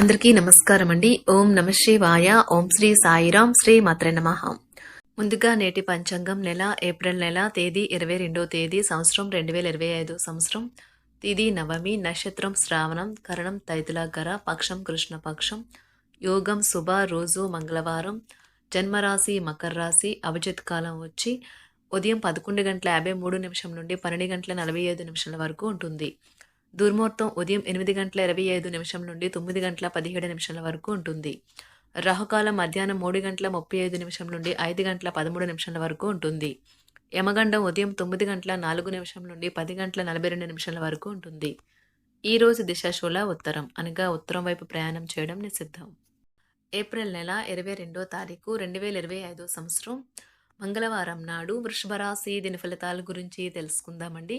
అందరికీ నమస్కారం అండి ఓం నమ శివాయ. ఓం శ్రీ సాయిరాం శ్రీ మాత్రే నమ. ముందుగా నేటి పంచాంగం నెల ఏప్రిల్ నెల తేదీ ఇరవై రెండో తేదీ సంవత్సరం రెండు వేల ఇరవై ఐదు. సంవత్సరం తిది నవమి నక్షత్రం శ్రావణం కరణం తైతులాగర పక్షం కృష్ణపక్షం యోగం శుభ రోజు మంగళవారం జన్మరాశి మకర రాశి అభిజిత్ కాలం వచ్చి ఉదయం పదకొండు గంటల యాభై మూడు నిమిషం నుండి పన్నెండు గంటల నలభై ఐదు నిమిషాల వరకు ఉంటుంది. దుర్ముహూర్తం ఉదయం ఎనిమిది గంటల ఇరవై ఐదు నిమిషం నుండి తొమ్మిది గంటల పదిహేడు నిమిషాల వరకు ఉంటుంది. రాహుకాలం మధ్యాహ్నం మూడు గంటల ముప్పై ఐదు నిమిషం నుండి ఐదు గంటల పదమూడు నిమిషాల వరకు ఉంటుంది. యమగండం ఉదయం తొమ్మిది గంటల నాలుగు నిమిషం నుండి పది గంటల నలభై రెండు నిమిషాల వరకు ఉంటుంది. ఈ రోజు దిశాశూల ఉత్తరం అనగా ఉత్తరం వైపు ప్రయాణం చేయడం నిషిద్ధం. ఏప్రిల్ నెల ఇరవై రెండో తారీఖు రెండు వేల ఇరవై ఐదో సంవత్సరం. మంగళవారం నాడు వృషభ రాశి దీని ఫలితాల గురించి తెలుసుకుందామండి.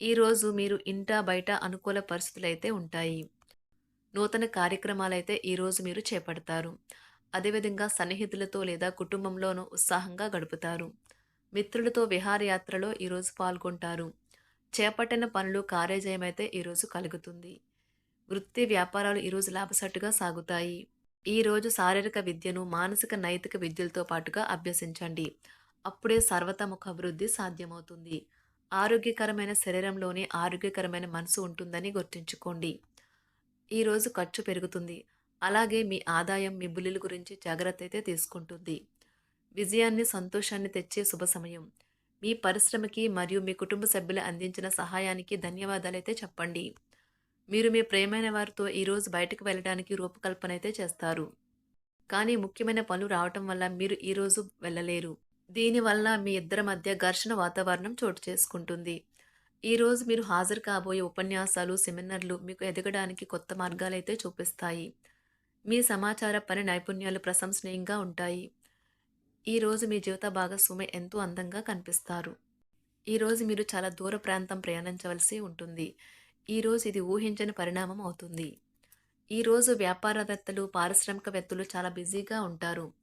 ఈరోజు మీరు ఇంట బయట అనుకూల పరిస్థితులు అయితే ఉంటాయి. నూతన కార్యక్రమాలైతే ఈరోజు మీరు చేపడతారు. అదేవిధంగా సన్నిహితులతో లేదా కుటుంబంలోనూ ఉత్సాహంగా గడుపుతారు. మిత్రులతో విహారయాత్రలో ఈరోజు పాల్గొంటారు. చేపట్టిన పనులు కార్యజయం అయితే ఈరోజు కలుగుతుంది. వృత్తి వ్యాపారాలు ఈరోజు లాభసట్టుగా సాగుతాయి. ఈరోజు శారీరక విద్యను మానసిక నైతిక విద్యలతో పాటుగా అభ్యసించండి. అప్పుడే సర్వతముఖ అభివృద్ధి సాధ్యమవుతుంది. ఆరోగ్యకరమైన శరీరంలోనే ఆరోగ్యకరమైన మనసు ఉంటుందని గుర్తుంచుకోండి. ఈరోజు ఖర్చు పెరుగుతుంది. అలాగే మీ ఆదాయం మీ బుల్లుల గురించి జాగ్రత్త అయితే తీసుకుంటుంది. విజయాన్ని సంతోషాన్ని తెచ్చే శుభ సమయం. మీ పరిశ్రమకి మరియు మీ కుటుంబ సభ్యులు అందించిన సహాయానికి ధన్యవాదాలైతే చెప్పండి. మీరు మీ ప్రేమైన వారితో ఈరోజు బయటకు వెళ్ళడానికి రూపకల్పన అయితే చేస్తారు. కానీ ముఖ్యమైన పనులు రావటం వల్ల మీరు ఈరోజు వెళ్ళలేరు. దీనివల్ల మీ ఇద్దరి మధ్య ఘర్షణ వాతావరణం చోటు చేసుకుంటుంది. ఈరోజు మీరు హాజరు కాబోయే ఉపన్యాసాలు సెమినార్లు మీకు ఎదగడానికి కొత్త మార్గాలైతే చూపిస్తాయి. మీ సమాచార పని నైపుణ్యాలు ప్రశంసనీయంగా ఉంటాయి. ఈరోజు మీ జీవిత భాగస్వామి ఎంతో అందంగా కనిపిస్తారు. ఈరోజు మీరు చాలా దూర ప్రాంతం ప్రయాణించవలసి ఉంటుంది. ఈరోజు ఇది ఊహించని పరిణామం అవుతుంది. ఈరోజు వ్యాపారవేత్తలు పారిశ్రామికవేత్తలు చాలా బిజీగా ఉంటారు.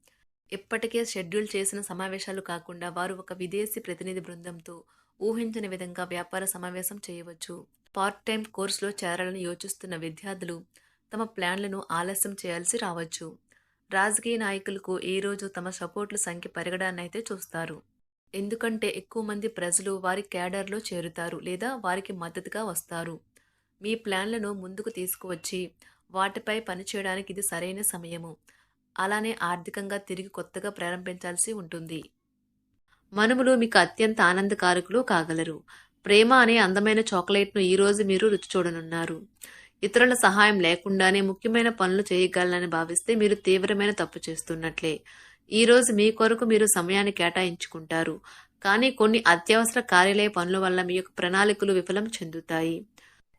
ఇప్పటికే షెడ్యూల్ చేసిన సమావేశాలు కాకుండా వారు ఒక విదేశీ ప్రతినిధి బృందంతో ఊహించని విధంగా వ్యాపార సమావేశం చేయవచ్చు. పార్ట్ టైం కోర్సులో చేరాలని యోచిస్తున్న విద్యార్థులు తమ ప్లాన్లను ఆలస్యం చేయాల్సి రావచ్చు. రాజకీయ నాయకులకు ఈరోజు తమ సపోర్ట్ల సంఖ్య పెరగడాన్ని అయితే చూస్తారు. ఎందుకంటే ఎక్కువ మంది ప్రజలు వారి క్యాడర్లో చేరుతారు లేదా వారికి మద్దతుగా వస్తారు. మీ ప్లాన్లను ముందుకు తీసుకువచ్చి వాటిపై పనిచేయడానికి ఇది సరైన సమయము. అలానే ఆర్థికంగా తిరిగి కొత్తగా ప్రారంభించాల్సి ఉంటుంది. మనుములు మీకు అత్యంత ఆనందకారకులు కాగలరు. ప్రేమ అనే అందమైన చాక్లెట్ను ఈరోజు మీరు రుచి చూడనున్నారు. ఇతరుల సహాయం లేకుండానే ముఖ్యమైన పనులు చేయగలనని భావిస్తే మీరు తీవ్రమైన తప్పు చేస్తున్నట్లే. ఈరోజు మీ కొరకు మీరు సమయాన్ని కేటాయించుకుంటారు. కానీ కొన్ని అత్యవసర కార్యాలయ పనుల వల్ల మీ యొక్క ప్రణాళికలు విఫలం చెందుతాయి.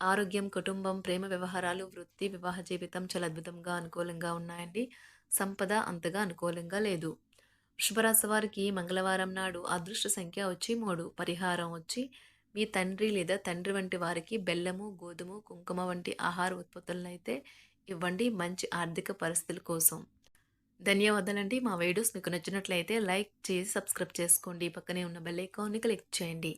ఆరోగ్యం కుటుంబం ప్రేమ వ్యవహారాలు వృత్తి వివాహ జీవితం చాలా అద్భుతంగా అనుకూలంగా ఉన్నాయండి. సంపద అంతగా అనుకూలంగా లేదు. వృషభరాశి వారికి మంగళవారం నాడు అదృష్ట సంఖ్య వచ్చి మూడు. పరిహారం వచ్చి మీ తండ్రి లేదా తండ్రి వంటి వారికి బెల్లము గోధుమ కుంకుమ వంటి ఆహార ఉత్పత్తులను అయితే ఇవ్వండి మంచి ఆర్థిక పరిస్థితుల కోసం. ధన్యవాదాలండి. మా వీడియోస్ మీకు నచ్చినట్లయితే లైక్ చేసి సబ్స్క్రైబ్ చేసుకోండి. పక్కనే ఉన్న బెల్ ఐకాన్ని క్లిక్ చేయండి.